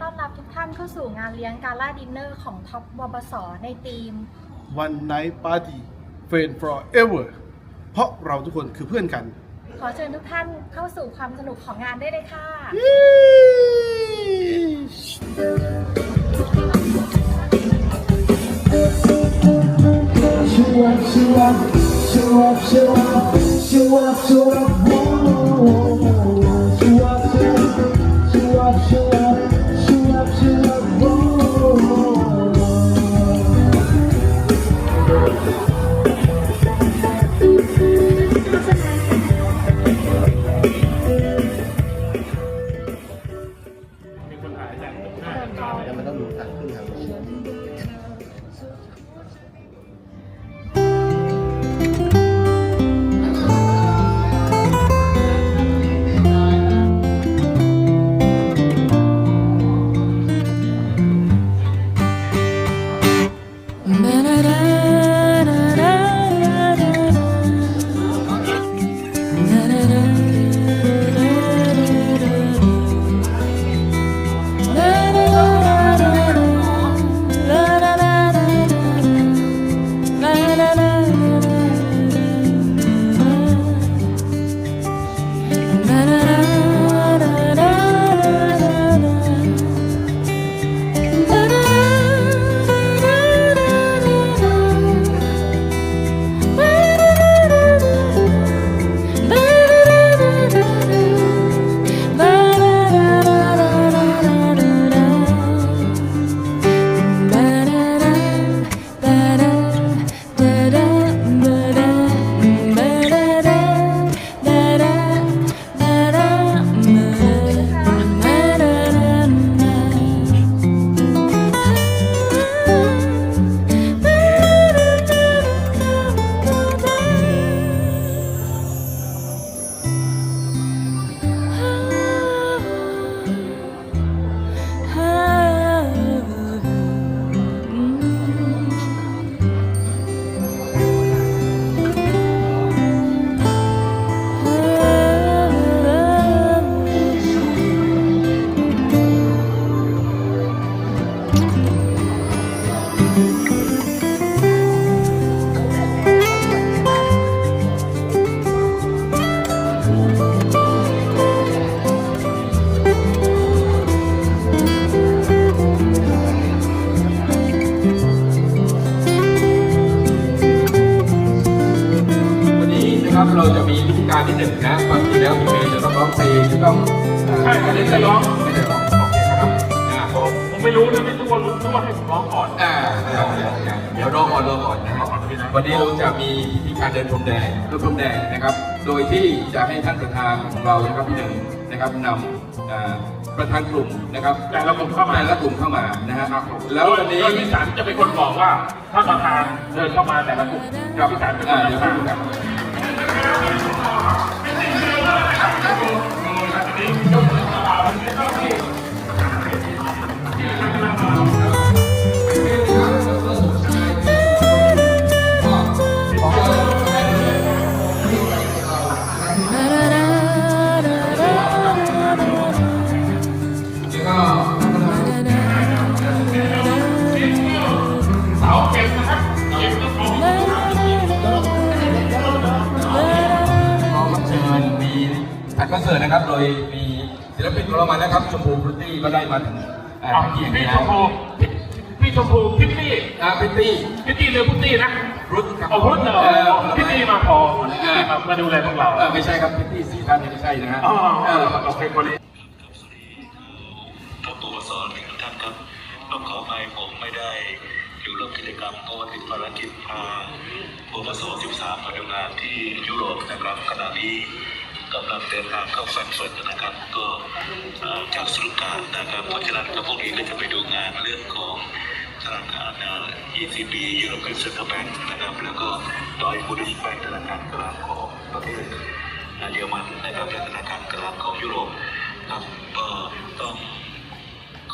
ต้อนรับทุกท่านเข้าสู่งานเลี้ยงกาล่าดินเนอร์ของท็อปวบสในทีม One Night Party Friend Forever เพราะเราทุกคนคือเพื่อนกัน ขอเชิญทุกท่านเข้าสู่ความสนุกของงานได้เลยค่ะ Show up, show up, show up, show up, show up, show up, whoa. ไม่รู้นะไม่รู้ว่ารู้ว่าให้ผมร้องก่อนอ่าเดี๋ยวรอก่อนรอก่อนนะครับวันนี้เราจะมีวิธีการเดินพรมแดงเดินพรมแดงนะครับ โดยที่จะให้ท่านประธานของเรานะครับพี่หนึ่งนะครับนำอ่าประธานกลุ่มนะครับแต่ละกลุ่มเข้ามาแต่ละกลุ่มเข้ามานะฮะครับผมแล้ววันนี้โดยพี่สันจะเป็นคนบอกว่าถ้าประธานเดินเข้ามาแต่ละกลุ่มครับพี่สันเป็นคอ่านเดี๋ยวนำพูทาง ก็ได้มาถึงอ่าเอาที่พี่นี่ชมพูพี่ชมพูพิตตี้อ่าพริตตี้พิตตี้หรือพุตตี้นะรุตครับเอาพุตเหรอเออพิตตี้มาพอมามาดูแลพวกเราเออไม่ใช่ครับพริตตี้สี่ท่านนี่ไม่ใช่นะฮะอ๋อเออโอเคคนนี้ท่านผู้สอนทุกท่านครับต้องขออภัยผมไม่ได้อยู่ร่วมกิจกรรมเพราะว่าติดภารกิจพาผู้ประสบ13มาดูงานที่ยุโรปนะครับขณะนี้ กำลังเดินทางเข้าแฟรงก์เฟิร์ตนะครับ ก็จากสรุปกานะครับเพราะฉะนั้นก็พวกนี้ก็จะไปดูงานเรื่องของธนาคาร ECB European Central Bank นะครับ แล้วก็ดอยบูดิสแบงธนาคารกลางของประเทศเยอรมันนะครับและธนาคารกลางของยุโรปครับก็ต้อง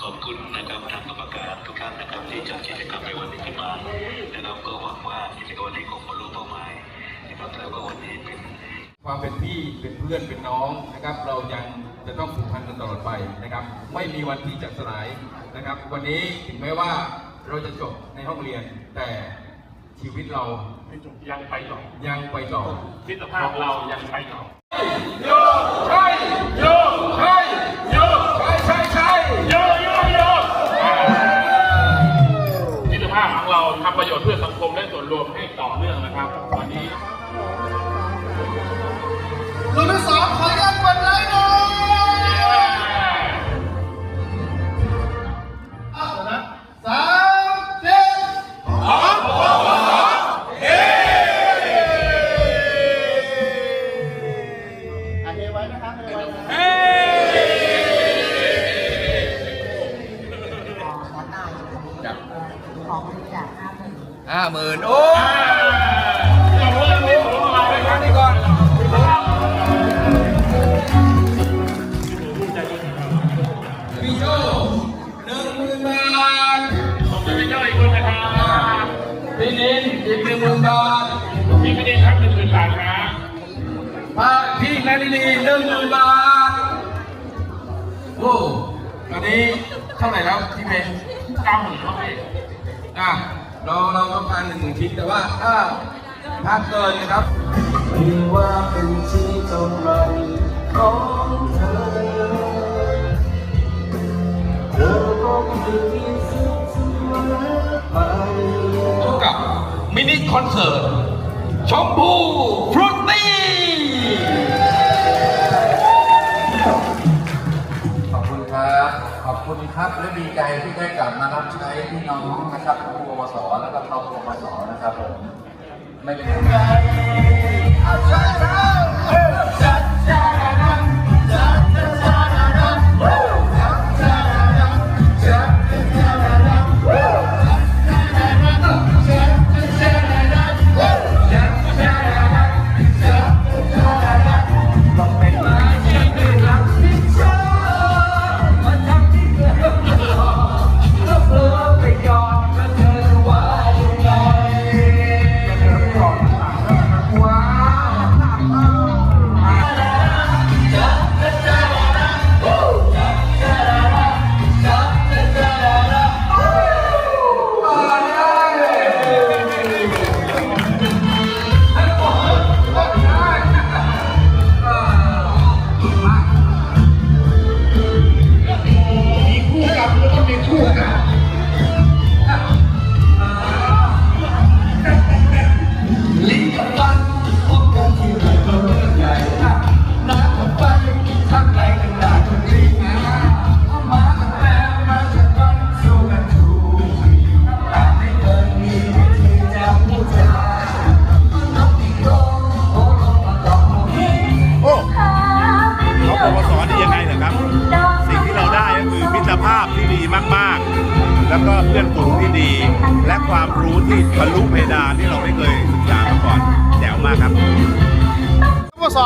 ขอบคุณนะครับทางกรรมการทุกท่านนะครับที่จัดกิจกรรมในวันนี้ขึ้นมานะครับก็หวังว่ากิจกรรมวันนี้คงบรรลุเป้าหมายนะครับแล้วก็วันนี้เป็น ความเป็นพี่เป็นเพื่อนเป็นน้องนะครับ เรายังจะต้องผูกพันกันตลอดไปนะครับ ไม่มีวันที่จะสลายนะครับ วันนี้ถึงแม้ว่าเราจะจบในห้องเรียนแต่ชีวิตเรายังไปต่อยังไปต่อมิตรภาพเรายังไปต่อโยใช่โยใช่โยใช่ใช่ใช่โยโยโยอ่ามิตรภาพของเราทำประโยชน์เพื่อสังคมและส่วนรวมให้ต่อเนื่องนะครับวันนี้ รุ่ พี่นินอีกหนึ่งหมื่นบาทพี่ไม่ได้ครับหนึ่งหมื่นบาทนะพาพี่นารินีหนึ่งหมื่นบาทโอ้ตอนนี้เท่าไหร่แล้วพี่เมย์เก้าหมื่นครับพี่อะเราเราต้องการหนึ่งหมื่นชิ้นแต่ว่าถ้าถ้าเกินนะครับไม่ว่าเป็นที่เท่าไรของเธอเธอคง คอนเสิร์ตชมพูฟรุตตี้ขอบคุณครับ ขอบคุณครับ และดีใจที่ได้กลับมารับใช้พี่น้องนะครับทั้วสแล้วก็ครอบครัวสนะครับผม ไม่เป็นไร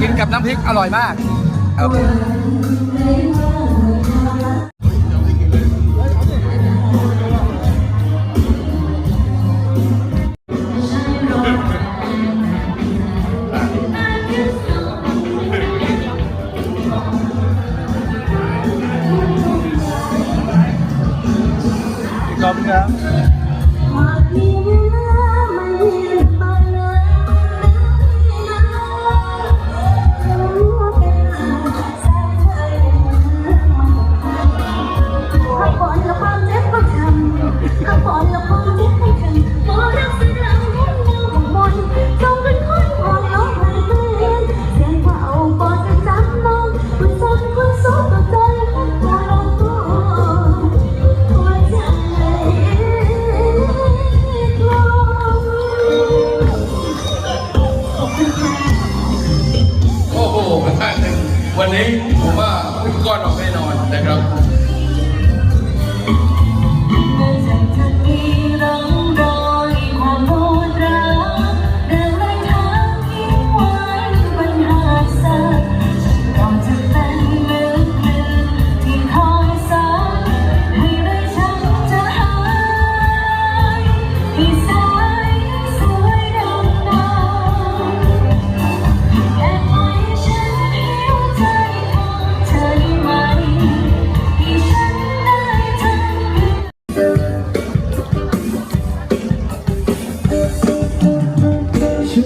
กินกับน้ำพริกอร่อยมากครับ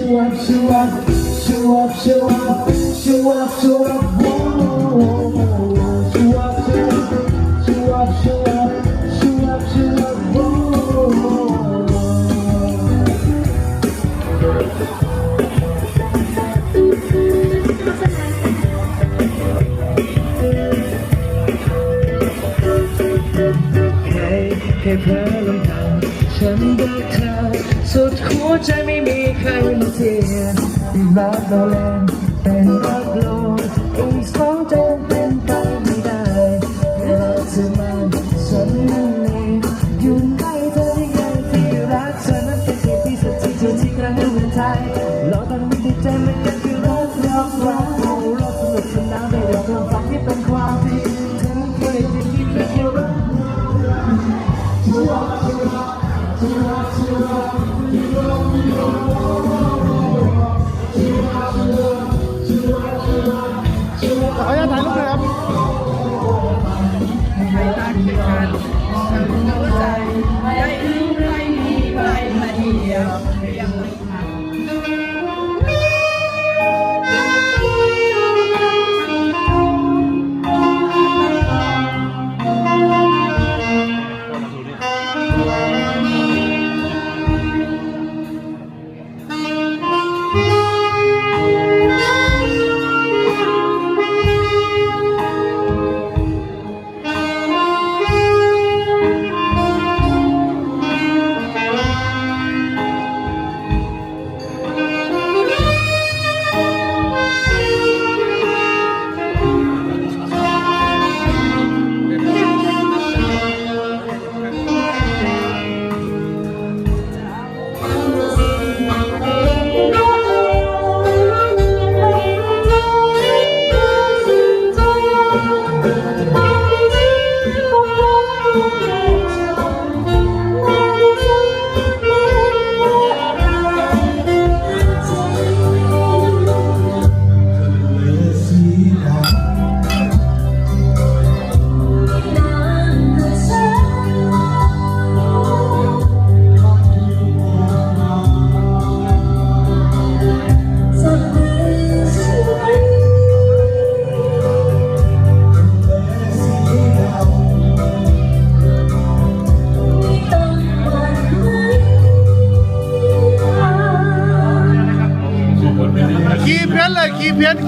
show up, show up, show up, show up, show up, show up, whoa, show up, show up, show up, show up, show up, whoa. Hey, hey, เธอลำพังฉันรักเธอ สุดหัวใจไม่มีใครมาเทียมรักเราแรงเป็นรักโลกอีกสองใจเป็นไปไม่ได้เวลาเธอมาฉันนั่นิ่งอยู่ใกล้เธอที่ไงที่รักเธอนั้นเป็นสิ่งที่สุดที่สุดที่กระหึ่มใจเราต้องมีใจมันกันคือรักรักรักเราเราสนุกสนานได้ด้วยความฝันที่เป็นความจริงเธอเคยจะคิดแค่รักข อ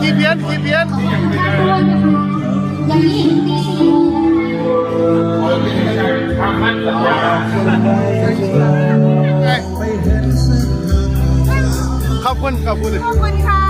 คีย์เพี้ยนคีย์เพี้ยนคีย์เพี้ยนอย่างนี้ตีสี่โมงคำมั่นสัญญาขอบคุณขอบคุณขอบคุณค่ะ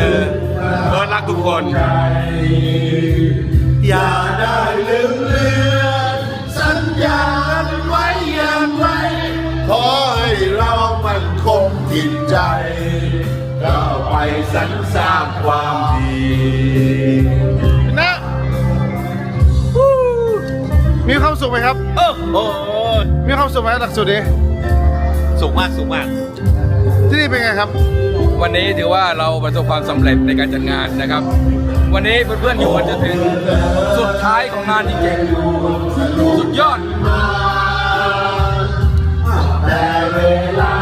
รักทุกคนเลยเออรักทุกคน อย่าได้ลืมเลือนสัญญาไว้อย่างไร ขอให้เรามันคงจิตใจก้าวไปสรรสร้างความดีนะมีความสุขไหมครับ โอ้โหมีความสุขไหมหลักสูตรนี้ สูงมากสูงมาก ที่นี่เป็นไงครับ วันนี้ถือว่าเราประสบความสำเร็จในการจัดงานนะครับ วันนี้เพื่อนๆอยู่กันจนถึงสุดท้ายของงานจริงๆ สุดยอด แต่เวลา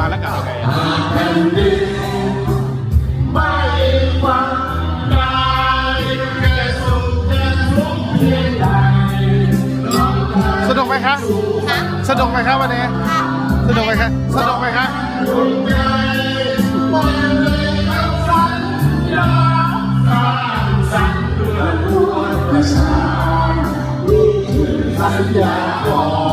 ลาแล้วกันแผ่นดินไม่ฟังได้แค่สุขแค่ทุกเพียงใดสนุกไหมครับสนุกไหมครับวันนี้สนุกไหมครับสนุกไหมครับเ